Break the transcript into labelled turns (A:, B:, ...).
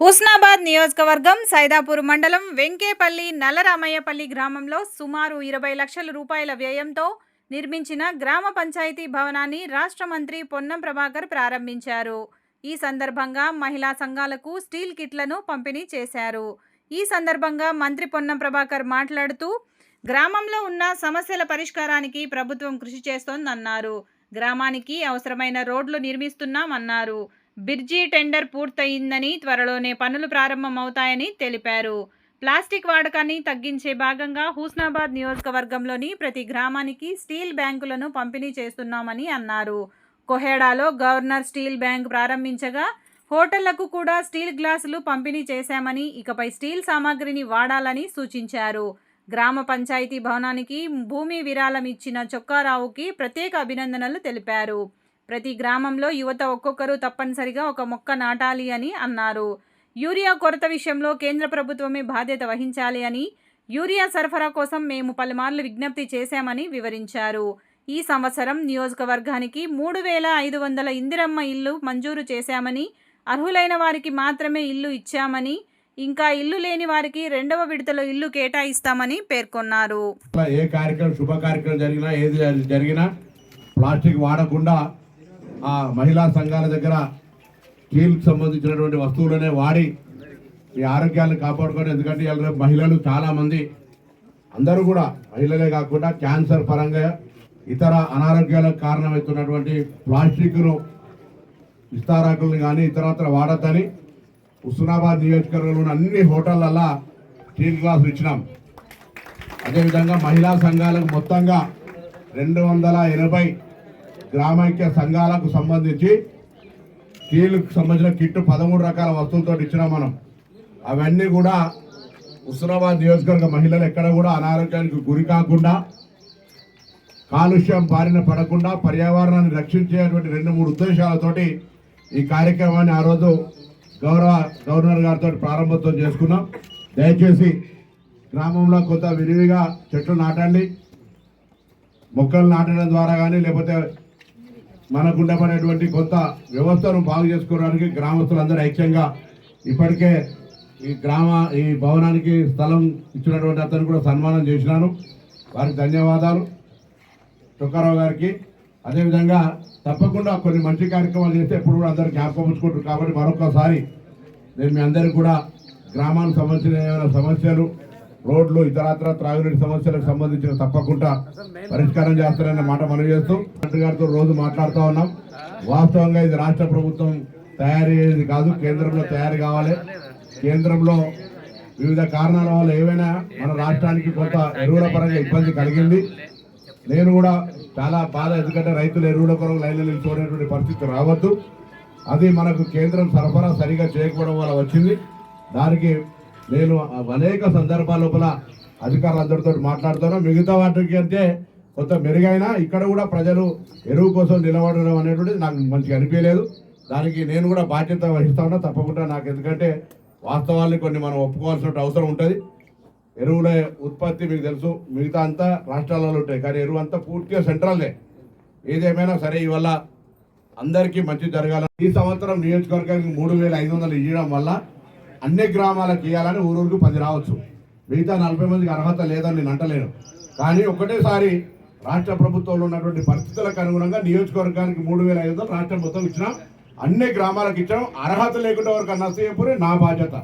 A: హుస్నాబాద్ నియోజకవర్గం సైదాపూర్ మండలం వెంకేపల్లి నల్లరామయ్యపల్లి గ్రామంలో సుమారు ఇరవై లక్షల రూపాయల వ్యయంతో నిర్మించిన గ్రామ పంచాయతీ భవనాన్ని రాష్ట్ర మంత్రి పొన్నం ప్రభాకర్ ప్రారంభించారు. ఈ సందర్భంగా మహిళా సంఘాలకు స్టీల్ కిట్లను పంపిణీ చేశారు. ఈ సందర్భంగా మంత్రి పొన్నం ప్రభాకర్ మాట్లాడుతూ గ్రామంలో ఉన్న సమస్యల పరిష్కారానికి ప్రభుత్వం కృషి చేస్తోందన్నారు. గ్రామానికి అవసరమైన రోడ్లు నిర్మిస్తున్నామన్నారు. బిర్జీ టెండర్ పూర్తయిందని త్వరలోనే పనులు ప్రారంభమవుతాయని తెలిపారు. ప్లాస్టిక్ వాడకాన్ని తగ్గించే భాగంగా హూస్నాబాద్ నియోజకవర్గంలోని ప్రతి గ్రామానికి స్టీల్ బ్యాంకులను పంపిణీ చేస్తున్నామని అన్నారు. కొహేడాలో గవర్నర్ స్టీల్ బ్యాంక్ ప్రారంభించగా హోటళ్ళకు కూడా స్టీల్ గ్లాసులు పంపిణీ చేశామని ఇకపై స్టీల్ సామాగ్రిని వాడాలని సూచించారు. గ్రామ పంచాయతీ భవనానికి భూమి విరాళం ఇచ్చిన చొక్కారావుకి ప్రత్యేక అభినందనలు తెలిపారు. ప్రతి గ్రామంలో యువత ఒక్కొక్కరు తప్పనిసరిగా ఒక మొక్క నాటాలి అని అన్నారు. యూరియా కొరత విషయంలో కేంద్ర ప్రభుత్వమే బాధ్యత వహించాలి అని యూరియా సరఫరా కోసం మేము పలుమార్లు విజ్ఞప్తి చేశామని వివరించారు. ఈ సంవత్సరం నియోజకవర్గానికి మూడు వేల ఐదు వందల ఇందిరమ్మ ఇల్లు మంజూరు చేశామని అర్హులైన వారికి మాత్రమే ఇల్లు ఇచ్చామని ఇంకా ఇల్లు లేని వారికి రెండవ విడతలో ఇల్లు కేటాయిస్తామని పేర్కొన్నారు.
B: ఏ కార్యక్రమం శుభ కార్యక్రమం జరిగినా ఏది జరిగినా ప్లాస్టిక్ వాడకుండా ఆ మహిళా సంఘాల దగ్గర స్టీల్కి సంబంధించినటువంటి వస్తువులనే వాడి మీ ఆరోగ్యాన్ని కాపాడుకోండి ఎందుకంటే రేపు మహిళలు చాలామంది అందరూ కూడా మహిళలే కాకుండా క్యాన్సర్ పరంగా ఇతర అనారోగ్యాలకు కారణమవుతున్నటువంటి ప్లాస్టిక్ను విస్తారకులను కానీ ఇతరత్ర వాడద్దని హుస్నాబాద్ నియోజకవర్గంలోని అన్ని హోటళ్ళల్లో స్టీల్ గ్లాసులు ఇచ్చినాం. అదేవిధంగా మహిళా సంఘాలకు మొత్తంగా రెండు వందల ఎనభై గ్రామైక్య సంఘాలకు సంబంధించి స్టీల్కి సంబంధించిన కిట్ పదమూడు రకాల వస్తువులతో ఇచ్చినాం మనం. అవన్నీ కూడా హుస్నాబాద్ నియోజకవర్గ మహిళలు ఎక్కడ కూడా అనారోగ్యానికి గురి కాకుండా కాలుష్యం బారిన పడకుండా పర్యావరణాన్ని రక్షించేటువంటి రెండు మూడు ఉద్దేశాలతోటి ఈ కార్యక్రమాన్ని ఆ రోజు గౌరవ గవర్నర్ గారితో ప్రారంభోత్సవం చేసుకున్నాం. దయచేసి గ్రామంలో కొంత విరివిగా చెట్లు నాటండి. మొక్కలు నాటడం ద్వారా కానీ లేకపోతే మనకుండబడేటువంటి కొంత వ్యవస్థను బాగు చేసుకోవడానికి గ్రామస్తులందరూ ఐక్యంగా ఇప్పటికే ఈ గ్రామ ఈ భవనానికి స్థలం ఇచ్చినటువంటి అతను కూడా సన్మానం చేసినాను వారికి ధన్యవాదాలు. చుక్కారావు గారికి. అదేవిధంగా తప్పకుండా కొన్ని మంచి కార్యక్రమాలు చేస్తే ఎప్పుడు కూడా అందరూ జ్ఞాపకం ఉంచుకుంటారు. కాబట్టి మరొకసారి నేను మీ అందరికీ కూడా గ్రామానికి సంబంధించిన ఏమైనా సమస్యలు రోడ్లు ఇతరత్ర త్రాగునీటి సమస్యలకు సంబంధించిన తప్పకుండా పరిష్కారం చేస్తారన్న మాట మనం చేస్తూ మంత్రి గారితో రోజు మాట్లాడుతూ ఉన్నాం. వాస్తవంగా ఇది రాష్ట్ర ప్రభుత్వం తయారయ్యేది కాదు కేంద్రంలో తయారు కావాలి. కేంద్రంలో వివిధ కారణాల వల్ల ఏవైనా మన రాష్ట్రానికి కొంత ఎరువుల పరంగా ఇబ్బంది కలిగింది. నేను కూడా చాలా బాధ ఎందుకంటే రైతులు ఎరువుల కొరకు లైన్లో నిలిచిపోయినటువంటి పరిస్థితి రావద్దు. అది మనకు కేంద్రం సరఫరా సరిగా చేయకపోవడం వల్ల వచ్చింది. దానికి నేను అనేక సందర్భాల లోపల అధికారులందరితో మాట్లాడుతాను మిగతా వాటికి అంటే కొంత మెరుగైన ఇక్కడ కూడా ప్రజలు ఎరువు కోసం నిలబడడం అనేటువంటిది నాకు మంచిగా అనిపించలేదు. దానికి నేను కూడా బాధ్యత వహిస్తా ఉన్నా తప్పకుండా నాకు ఎందుకంటే వాస్తవాల్ని కొన్ని మనం ఒప్పుకోవాల్సిన అవసరం ఉంటుంది. ఎరువుల ఉత్పత్తి మీకు తెలుసు మిగతా అంతా రాష్ట్రాలలో ఉంటాయి కానీ ఎరువు అంతా పూర్తిగా సెంట్రల్దే ఏదేమైనా సరే ఇవల్ల అందరికీ మంచి జరగాల ఈ సంవత్సరం నియోజకవర్గానికి మూడు వేల ఐదు వందలు ఇవ్వడం వల్ల అన్ని గ్రామాలకు ఇవ్వాలని ఊరూరికి పది రావచ్చు. మిగతా నలభై మందికి అర్హత లేదని నేను అంటలేను. కానీ ఒకటేసారి రాష్ట్ర ప్రభుత్వంలో ఉన్నటువంటి పరిస్థితులకు అనుగుణంగా నియోజకవర్గానికి మూడు వేల ఐదు వందలు రాష్ట్రం మొత్తం ఇచ్చినాం అన్ని గ్రామాలకు ఇచ్చాం. అర్హత లేకుండా వరకు నష్టపోయి నా బాధ్యత.